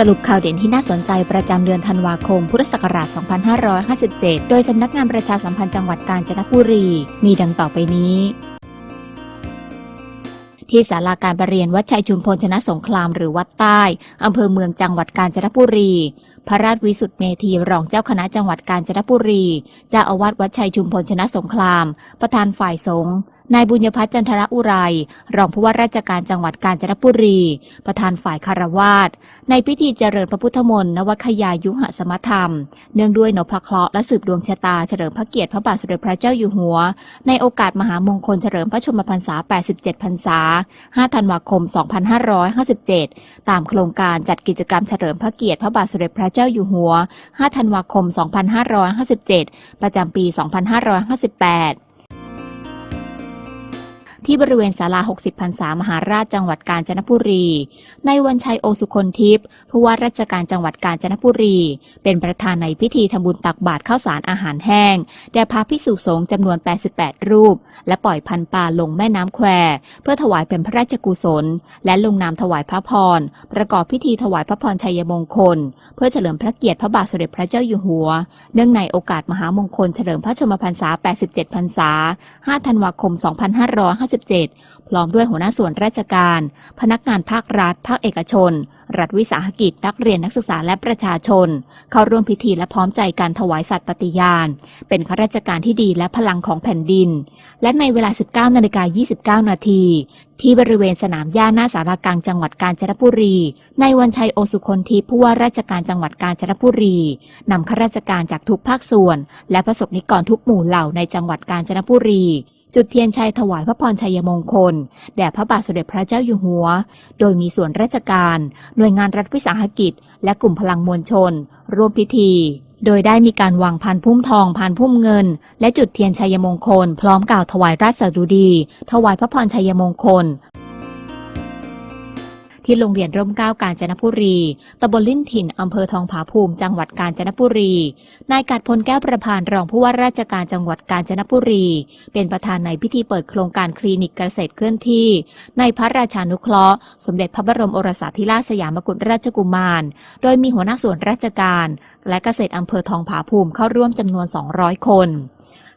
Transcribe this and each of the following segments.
สรุปข่าวเด่นที่น่าสนใจประจำเดือนธันวาคม พุทธศักราช 2557 โดยสำนักงานประชาสัมพันธ์จังหวัดกาญจนบุรี มีดังต่อไปนี้ ที่ศาลาการประเรียนวัดชัยชุมพลชนะสงครามหรือวัดใต้อำเภอเมืองจังหวัดกาญจนบุรี พระราชวิสุทธิเมธีรองเจ้าคณะจังหวัดกาญจนบุรี เจ้าอาวาสวัดชัยชุมพลชนะสงคราม ประธานฝ่ายสงฆ์นายบุญญพัฒน์จันทรอุไร รองผู้ว่าราชการจังหวัดกาญจนบุรี ประธานฝ่ายคารวาสในพิธีเจริญพระพุทธมนต์นวัดขยายุหสมธรรม เนื่องด้วยนพเคราะห์และสืบดวงชะตาเฉลิมพระเกียรติพระบาทสมเด็จพระเจ้าอยู่หัว ในโอกาสมหามงคลเฉลิมพระชนมพรรษา 87 พรรษา 5 ธันวาคม 2557 ตามโครงการจัดกิจกรรมเฉลิมพระเกียรติพระบาทสมเด็จพระเจ้าอยู่หัว 5 ธันวาคม 2557 ประจำปี 2558 ที่บริเวณศาลา 60พรรษามหาราชจังหวัดกาญจนบุรี ในวันชัยโอสุคนทิพย์ผู้ว่าราชการจังหวัดกาญจนบุรี เป็นประธานในพิธีทำบุญตักบาตรข้าวสารอาหารแห้ง แด่พระพิสุสงฆ์จำนวน 88 รูป และปล่อยพันปลาลงแม่น้ำแควเพื่อถวายเป็นพระราชกุศล และลงนามถวายพระพร ประกอบพิธีถวายพระพรชัยมงคล เพื่อเฉลิมพระเกียรติพระบาทสมเด็จพระเจ้าอยู่หัว เนื่องในโอกาสมหามงคลเฉลิมพระชนมพรรษา 87 พรรษา 5 ธันวาคม27พร้อมด้วยหัวหน้าส่วนราชการ พนักงานภาครัฐ ภาคเอกชน รัฐวิสาหกิจ นักเรียนนักศึกษาและประชาชน เข้าร่วมพิธีและพร้อมใจการถวายสัตย์ปฏิญาณ เป็นข้าราชการที่ดีและพลังของแผ่นดิน และในเวลา 19นาฬิกา29 นาที ที่บริเวณสนามหญ้าหน้าสารากลางจังหวัดกาญจนบุรี ในวันชัยโอสุคนทิพย์ผู้ว่าราชการจังหวัดกาญจนบุรีนำข้าราชการจากทุกภาคส่วน และประสบนิกรทุกหมู่เหล่าในจังหวัดกาญจนบุรี จุดเทียนชัยถวายพระพรชัยมงคล แด่พระบาทสมเด็จพระเจ้าอยู่หัว โดยมีส่วนราชการ หน่วยงานรัฐวิสาหกิจ และกลุ่มพลังมวลชน ร่วมพิธี โดยได้มีการวางพันพุ่มทองพันพุ่มเงิน และจุดเทียนชัยมงคล พร้อมกล่าวถวายราชสดุดี ถวายพระพรชัยมงคล ที่โรงเรียนร่มเก้ากาญจนบุรี ตำบลลิ่นถิ่น อำเภอทองผาภูมิ จังหวัดกาญจนบุรี นายกัดพลแก้วประพานรองผู้ว่าราชการจังหวัดกาญจนบุรี เป็นประธานในพิธีเปิดโครงการคลินิกเกษตรเคลื่อนที่ ในพระราชานุเคราะห์ สมเด็จพระบรมโอรสาธิราชสยามกุฎราชกุมาร โดยมีหัวหน้าส่วนราชการ และเกษตรอำเภอทองผาภูมิเข้าร่วมจำนวน 200 คน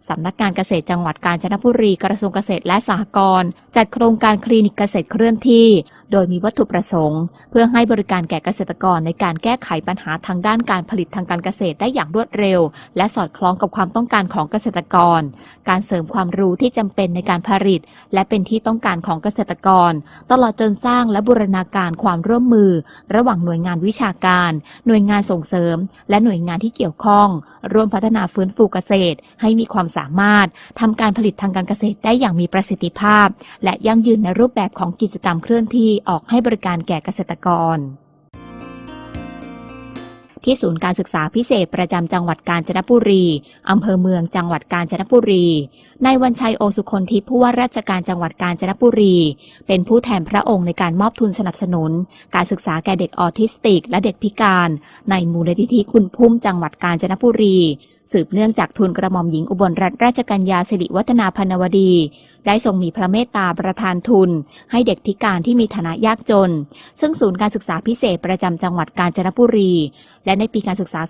สำนักงานเกษตรจังหวัดกาญจนบุรีกระทรวงเกษตรและสหกรณ์จัดโครงการคลินิกเกษตรเคลื่อนที่ โดยมีวัตถุประสงค์ เพื่อให้บริการแก่เกษตรกรในการแก้ไขปัญหาทางด้านการผลิตทางการเกษตรได้อย่างรวดเร็ว และสอดคล้องกับความต้องการของเกษตรกร การเสริมความรู้ที่จำเป็นในการผลิต และเป็นที่ต้องการของเกษตรกร ตลอดจนสร้างและบูรณาการความร่วมมือ ระหว่างหน่วยงานวิชาการ หน่วยงานส่งเสริม และหน่วยงานที่เกี่ยวข้อง ร่วมพัฒนาฟื้นฟูเกษตร ให้มีความสามารถทำการผลิตทางการเกษตรได้อย่างมีประสิทธิภาพ และยั่งยืนในรูปแบบของกิจกรรมเคลื่อนที่ออกให้บริการแก่เกษตรกรที่ศูนย์การศึกษาพิเศษประจำจังหวัดกาญจนบุรี อำเภอเมืองจังหวัดกาญจนบุรีในวันชัยโอสุคนทิพย์ผู้ว่าราชการจังหวัดกาญจนบุรี เป็นผู้แทนพระองค์ในการมอบทุนสนับสนุน การศึกษาแก่เด็กออทิสติก และเด็กพิการ ในมูลนิธิคุณพุ่มจังหวัดกาญจนบุรี สืบเนื่องจากทุนกระหม่อมหญิงอุบลรัตนราชกัญญาสิริวัฒนาพนวดี ได้ทรงมีพระเมตตาประทานทุน ให้เด็กพิการที่มีฐานะยากจน ซึ่งศูนย์การศึกษาพิเศษประจำจังหวัดกาญจนบุรี และในปีการศึกษา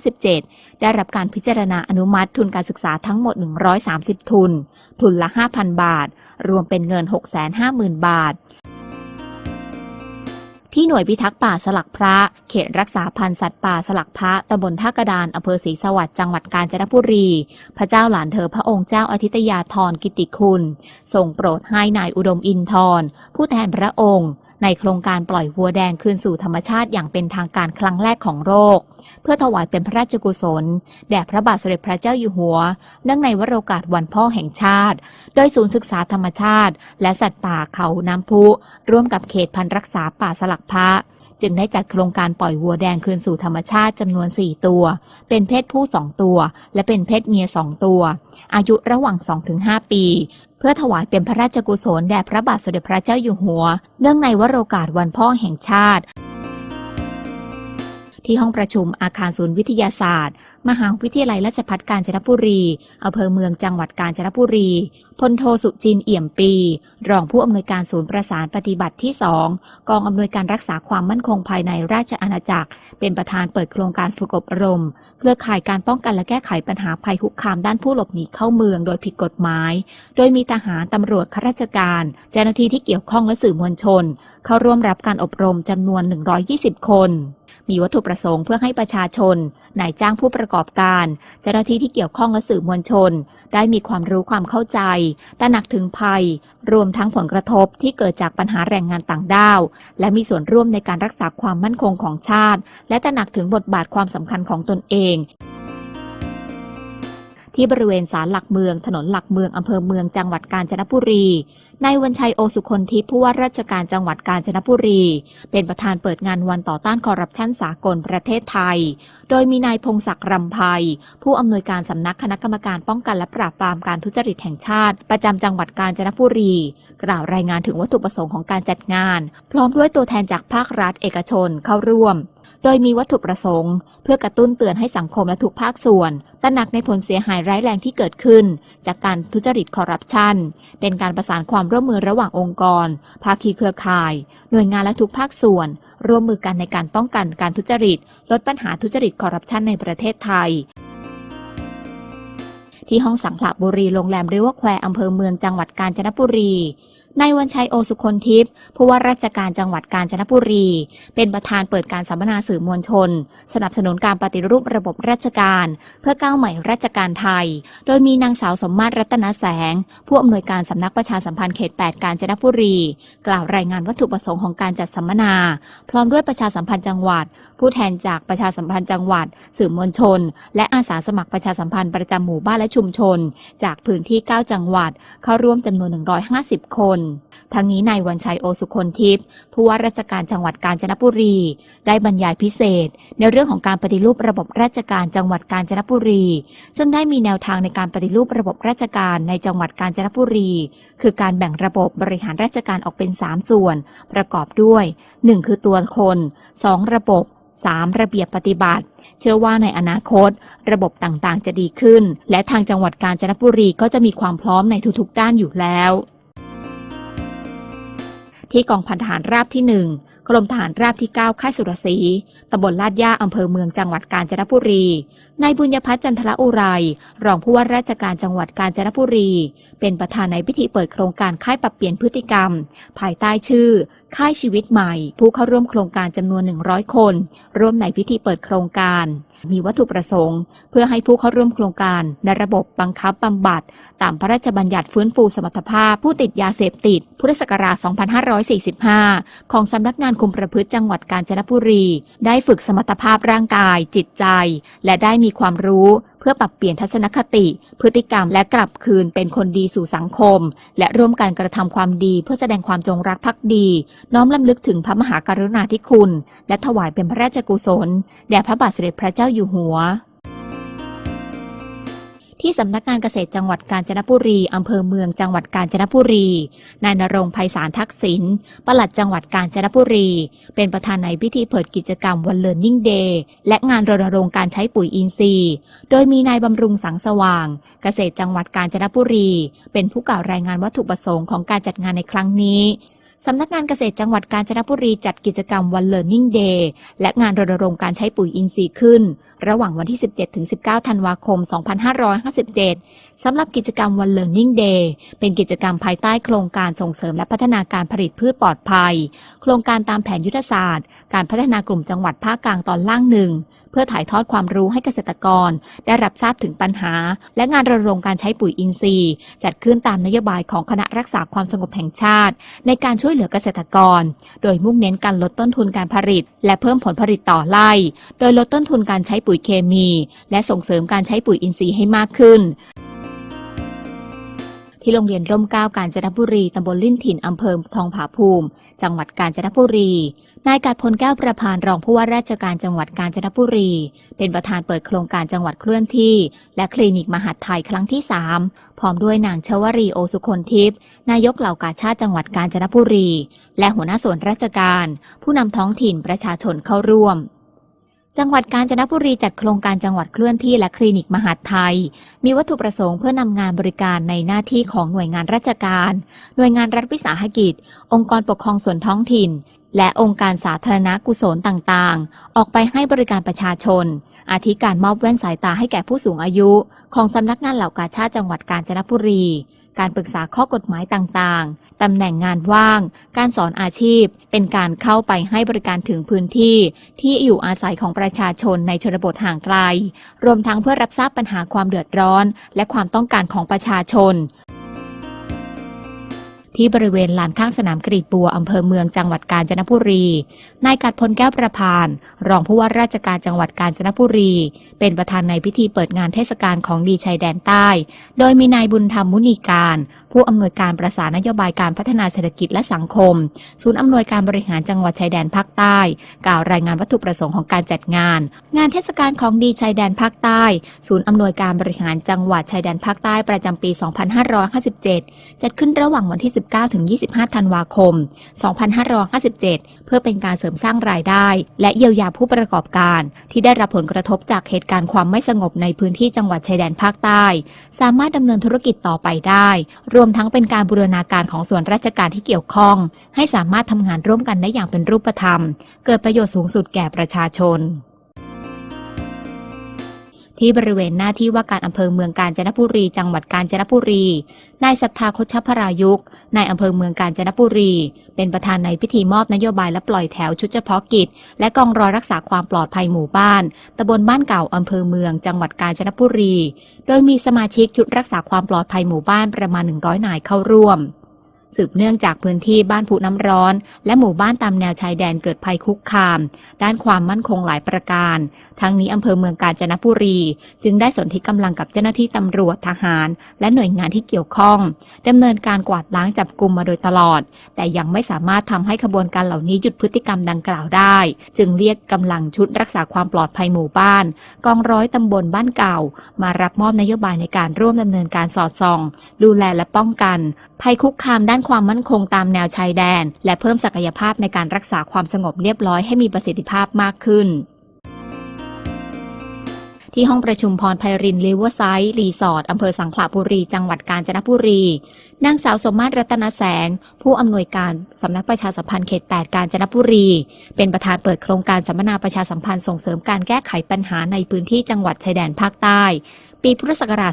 2557 ได้รับการพิจารณาอนุมัติทุนการศึกษาทั้งหมด 130 ทุน ทุนละ 5,000 บาท รวมเป็นเงิน 650,000 บาท ที่หน่วยพิทักษ์ป่าสลักพระ เขตรักษาพันธุ์สัตว์ป่าสลักพระตำบลท่ากระดานอำเภอศรีสวัสดิ์จังหวัดกาญจนบุรี พระเจ้าหลานเธอพระองค์เจ้าอาทิตยาธรกิติคุณทรงโปรดให้นายอุดมอินทร์ผู้แทนพระองค์ ในโครงการปล่อยวัวแดงคืนสู่ธรรมชาติอย่างเป็นทางการครั้งแรกของโลกเพื่อถวายเป็นพระราชกุศล แด่พระบาทสมเด็จพระเจ้าอยู่หัว เนื่องในวโรกาสวันพ่อแห่งชาติ โดยศูนย์ศึกษาธรรมชาติ และสัตว์ป่าเขาน้ำพุ ร่วมกับเขตพันธุ์รักษาป่าสลักพระ จึงได้จัดโครงการปล่อยวัวแดงคืนสู่ธรรมชาติจำนวน 4 ตัว เป็นเพศผู้ 2 ตัว และเป็นเพศเมีย 2 ตัว อายุระหว่าง 2-5 ปี เพื่อถวายเป็นพระราชกุศลแด่พระบาทสมเด็จพระเจ้าอยู่หัว เนื่องในวโรกาสวันพ่อแห่งชาติ ที่ห้องประชุมอาคารศูนย์วิทยาศาสตร์ มหาวิทยาลัยราชภัฏกาญจนบุรีอำเภอเมืองจังหวัดกาญจนบุรี พลโทสุจินเอี่ยมปี รองผู้อำนวยการศูนย์ประสานปฏิบัติที่ 2 กองอำนวยการรักษาความมั่นคงภายในราชอาณาจักร เป็นประธานเปิดโครงการฝึกอบรม เครือข่ายการป้องกันและแก้ไขปัญหาภัยคุกคามด้านผู้หลบหนีเข้าเมืองโดยผิดกฎหมาย โดยมีทหารตำรวจข้าราชการ เจ้าหน้าที่ที่เกี่ยวข้องและสื่อมวลชน เข้าร่วมรับการอบรมจำนวน 120 คน มีวัตถุประสงค์เพื่อให้ประชาชน นายจ้างผู้ประกอบการ เจ้าหน้าที่ที่เกี่ยวข้องและสื่อมวลชน ได้มีความรู้ความเข้าใจตระหนักถึงภัย รวมทั้งผลกระทบที่เกิดจากปัญหาแรงงานต่างด้าว และมีส่วนร่วมในการรักษาความมั่นคงของชาติ และตระหนักถึงบทบาทความสำคัญของตนเอง ที่บริเวณศาลหลักเมือง ถนนหลักเมืองอำเภอเมืองจังหวัดกาญจนบุรี นายวันชัยโอสุคนทิพย์ผู้ว่าราชการจังหวัดกาญจนบุรี เป็นประธานเปิดงานวันต่อต้านคอร์รัปชันสากลประเทศไทย โดยมีนายพงศักดิ์รำไพผู้อำนวยการสำนักคณะกรรมการป้องกันและปราบปรามการทุจริตแห่งชาติ ประจำจังหวัดกาญจนบุรี กล่าวรายงานถึงวัตถุประสงค์ของการจัดงาน พร้อมด้วยตัวแทนจากภาครัฐเอกชนเข้าร่วม โดยมีวัตถุประสงค์ เพื่อกระตุ้นเตือนให้สังคมและทุกภาคส่วน ตระหนักในผลเสียหายร้ายแรงที่เกิดขึ้น จากการทุจริตคอร์รัปชัน เป็นการประสานความร่วมมือระหว่างองค์กร ภาคีเครือข่าย หน่วยงานและทุกภาคส่วน ร่วมมือกันในการป้องกันการทุจริต ลดปัญหาทุจริตคอร์รัปชันในประเทศไทยที่ห้องสังขละบุรีโรงแรมริเวอร์แควร์อำเภอเมืองจังหวัดกาญจนบุรี นายวันชัยโอสุคนทิพย์ผู้ว่าราชการจังหวัดกาญจนบุรี เป็นประธานเปิดการสัมมนาสื่อมวลชน สนับสนุนการปฏิรูประบบราชการ เพื่อก้าวใหม่ราชการไทย โดยมีนางสาวสมมาตรรัตนแสง ผู้อำนวยการสำนักประชาสัมพันธ์เขต 8 กาญจนบุรี กล่าวรายงานวัตถุประสงค์ของการจัดสัมมนา พร้อมด้วยประชาสัมพันธ์จังหวัด ผู้แทนจากประชาสัมพันธ์จังหวัด สื่อมวลชน และอาสาสมัครประชาสัมพันธ์ประจำหมู่บ้านและชุมชน จากพื้นที่ 9 จังหวัด เข้าร่วมจำนวน 150 คนทั้งนี้นายวันชัยโอสุคนทิพย์ผู้ว่าราชการจังหวัดกาญจนบุรี ได้บรรยายพิเศษ ในเรื่องของการปฏิรูประบบราชการจังหวัดกาญจนบุรี ซึ่งได้มีแนวทางในการปฏิรูประบบราชการในจังหวัดกาญจนบุรี คือการแบ่งระบบบริหารราชการออกเป็น 3 ส่วน ประกอบด้วย 1 คือตัวคน 2 ระบบ 3. ระเบียบปฏิบัติ เชื่อว่าในอนาคต ระบบต่างๆ จะดีขึ้น และทางจังหวัดกาญจนบุรีก็จะมีความพร้อมในทุกๆ ด้านอยู่แล้ว ที่กองพันทหารราบที่ 1 กรมทหารราบที่ 9 ค่ายสุรศรีตำบลลาดย่าอำเภอเมืองจังหวัดกาญจนบุรี นายบุญยพัฒน์จันทรอุไร รองผู้ว่าราชการจังหวัดกาญจนบุรี เป็นประธานในพิธีเปิดโครงการค่ายปรับเปลี่ยนพฤติกรรม ภายใต้ชื่อค่ายชีวิตใหม่ ผู้เข้าร่วมโครงการจำนวน 100 คน ร่วมในพิธีเปิดโครงการ มีวัตถุประสงค์ เพื่อให้ผู้เข้าร่วมโครงการในระบบบังคับบำบัด ตามพระราชบัญญัติฟื้นฟูสมรรถภาพ ผู้ติดยาเสพติด พุทธศักราช 2545 ของสำนักงานคุมประพฤติจังหวัดกาญจนบุรี ได้ฝึกสมรรถภาพร่างกาย จิตใจ และได้มีความรู้ เพื่อปรับเปลี่ยนทัศนคติ พฤติกรรมและกลับคืนเป็นคนดีสู่สังคม และร่วมกันกระทำความดีเพื่อแสดงความจงรักภักดี น้อมลำลึกถึงพระมหากรุณาธิคุณ และถวายเป็นพระราชกุศล แด่พระบาทสมเด็จพระเจ้าอยู่หัว ที่สำนักงานเกษตรจังหวัดกาญจนบุรีอำเภอเมืองจังหวัดกาญจนบุรี นายนรงค์ไพศาลทักษิณปลัดจังหวัดกาญจนบุรี เป็นประธานในพิธีเปิดกิจกรรมวันเลิร์นนิ่งเดย์และงานรณรงค์การใช้ปุ๋ยอินทรีย์ โดยมีนายบำรุงสังสว่าง เกษตรจังหวัดกาญจนบุรี เป็นผู้กล่าวรายงานวัตถุประสงค์ของการจัดงานในครั้งนี้ สำนักงานเกษตรจังหวัดกาญจนบุรีจัดกิจกรรมวัน Learning Day และงานรณรงค์การใช้ปุ๋ยอินทรีย์ขึ้น ระหว่างวันที่ 17-19 ธันวาคม 2557 สำหรับกิจกรรมวัน Learning Day เป็นกิจกรรมภายใต้โครงการส่งเสริมและพัฒนาการผลิตพืชปลอดภัย โครงการตามแผนยุทธศาสตร์ การพัฒนากลุ่มจังหวัดภาคกลางตอนล่างหนึ่งเพื่อถ่ายทอดความรู้ให้เกษตรกร ได้รับทราบถึงปัญหา และงานรณรงค์การใช้ปุ๋ยอินทรีย์ จัดขึ้นตามนโยบายของคณะรักษาความสงบแห่งชาติ ในการช่วยเหลือเกษตรกร โดยมุ่งเน้นการลดต้นทุนการผลิต และเพิ่มผลผลิตต่อไร่ โดยลดต้นทุนการใช้ปุ๋ยเคมี และส่งเสริมการใช้ปุ๋ยอินทรีย์ให้มากขึ้นที่โรงเรียนร่มเกล้ากาญจนบุรี ตำบลลิ่นถิ่น อำเภอทองผาภูมิ จังหวัดกาญจนบุรี นายกัดพลแก้วประพานรองผู้ว่าราชการจังหวัดกาญจนบุรี เป็นประธานเปิดโครงการจังหวัดเคลื่อนที่ และคลินิกมหาดไทยครั้งที่ 3 พร้อมด้วยนางชวรีโอสุคนทิพย์นายกเหล่ากาชาติจังหวัดกาญจนบุรี และหัวหน้าส่วนราชการ ผู้นำท้องถิ่นประชาชนเข้าร่วมจังหวัดกาญจนบุรีจัดโครงการจังหวัดเคลื่อนที่และคลินิกมหาดไทย มีวัตถุประสงค์เพื่อนำงานบริการในหน้าที่ของหน่วยงานราชการ หน่วยงานรัฐวิสาหกิจ องค์กรปกครองส่วนท้องถิ่น และองค์การสาธารณกุศลต่างๆ ออกไปให้บริการประชาชน อาทิการมอบแว่นสายตาให้แก่ผู้สูงอายุ ของสำนักงานเหล่ากาชาติจังหวัดกาญจนบุรี การปรึกษาข้อกฎหมายต่างๆ ตำแหน่งงานว่าง การสอนอาชีพ เป็นการเข้าไปให้บริการถึงพื้นที่ ที่อยู่อาศัยของประชาชนในชนบทห่างไกล รวมทั้งเพื่อรับทราบปัญหาความเดือดร้อน และความต้องการของประชาชน ที่บริเวณลานข้างสนามกรีดบัวอำเภอเมืองจังหวัดกาญจนบุรี นายกัดพลแก้วประพาน รองผู้ว่าราชการจังหวัดกาญจนบุรี เป็นประธานในพิธีเปิดงานเทศกาลของดีชายแดนใต้ โดยมีนายบุญธรรมมุนีการผู้อำนวยการประสานนโยบายการพัฒนาเศรษฐกิจและสังคม ศูนย์อำนวยการบริหารจังหวัดชายแดนภาคใต้ กล่าวรายงานวัตถุประสงค์ของการจัดงาน งานเทศกาลของดีชายแดนภาคใต้ ศูนย์อำนวยการบริหารจังหวัดชายแดนภาคใต้ประจำปี 2557 จัดขึ้นระหว่างวันที่ 19 ถึง 25 ธันวาคม 2557 เพื่อเป็นการเสริมสร้างรายได้ และเยียวยาผู้ประกอบการ ที่ได้รับผลกระทบจากเหตุการณ์ความไม่สงบในพื้นที่จังหวัดชายแดนภาคใต้ สามารถดำเนินธุรกิจต่อไปได้รวมทั้งเป็นการบูรณาการของส่วนราชการที่เกี่ยวข้อง ให้สามารถทำงานร่วมกันได้อย่างเป็นรูปธรรม เกิดประโยชน์สูงสุดแก่ประชาชน ที่บริเวณหน้าที่ว่าการอำเภอเมืองกาญจนบุรี จังหวัดกาญจนบุรี นายศรัทธาคชพรายุกนายอำเภอเมืองกาญจนบุรี เป็นประธานในพิธีมอบนโยบายและปล่อยแถวชุดเฉพาะกิจ และกองร้อยรักษาความปลอดภัยหมู่บ้านตำบลบ้านเก่าอำเภอเมือง จังหวัดกาญจนบุรี โดยมีสมาชิกชุดรักษาความปลอดภัยหมู่บ้านประมาณ 100 นายเข้าร่วม สืบเนื่องจากพื้นที่บ้านผุน้ำร้อน และหมู่บ้านตามแนวชายแดนเกิดภัยคุกคาม ด้านความมั่นคงหลายประการ ทั้งนี้อำเภอเมืองกาญจนบุรี จึงได้สนธิกำลังกับเจ้าหน้าที่ตำรวจทหาร และหน่วยงานที่เกี่ยวข้องดำเนินการกวาดล้างจับกลุ่มมาโดยตลอด แต่ยังไม่สามารถทำให้ขบวนการเหล่านี้หยุดพฤติกรรมดังกล่าวได้ จึงเรียกกำลังชุดรักษาความปลอดภัยหมู่บ้าน กองร้อยตำบลบ้านเก่า มารับมอบนโยบายในการร่วมดำเนินการสอดส่อง ดูแลและป้องกัน ภัยคุกคามด้านานความมั่นคงตามแนวชายแดน และเพิ่มศักยภาพในการรักษาความสงบเรียบร้อยให้มีประสิทธิภาพมากขึ้นที่ห้องประชุมพรไพรินลิเวอร์ไซด์รีสอร์ทอำเภอสังขละบุรี จังหวัดกาญจนบุรี นางสาวสมมาตรรัตนแสง ผู้อำนวยการสำนักประชาสัมพันธ์เขต 8 กาญจนบุรี เป็นประธานเปิดโครงการสัมมนาประชาสัมพันธ์ส่งเสริมการแก้ไขปัญหาในพื้นที่จังหวัดชายแดนภาคใต้ ปีพุทธศักราช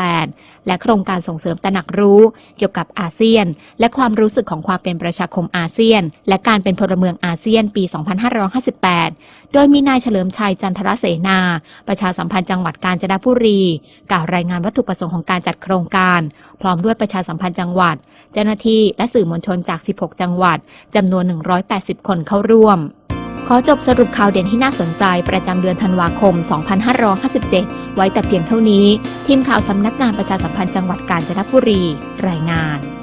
2558 และโครงการส่งเสริมตระหนักรู้เกี่ยวกับอาเซียน และความรู้สึกของความเป็นประชาคมอาเซียน และการเป็นพลเมืองอาเซียนปี 2558 โดยมีนายเฉลิมชัยจันทรเสนา ประชาสัมพันธ์จังหวัดกาญจนบุรี กล่าวรายงานวัตถุประสงค์ของการจัดโครงการ พร้อมด้วยประชาสัมพันธ์จังหวัด เจ้าหน้าที่และสื่อมวลชนจาก 16 จังหวัดจำนวน 180 คนเข้าร่วม ขอจบสรุปข่าวเด่นที่น่าสนใจประจำเดือนธันวาคม 2557 ไว้แต่เพียงเท่านี้ ทีมข่าวสำนักงานประชาสัมพันธ์จังหวัดกาญจนบุรี รายงาน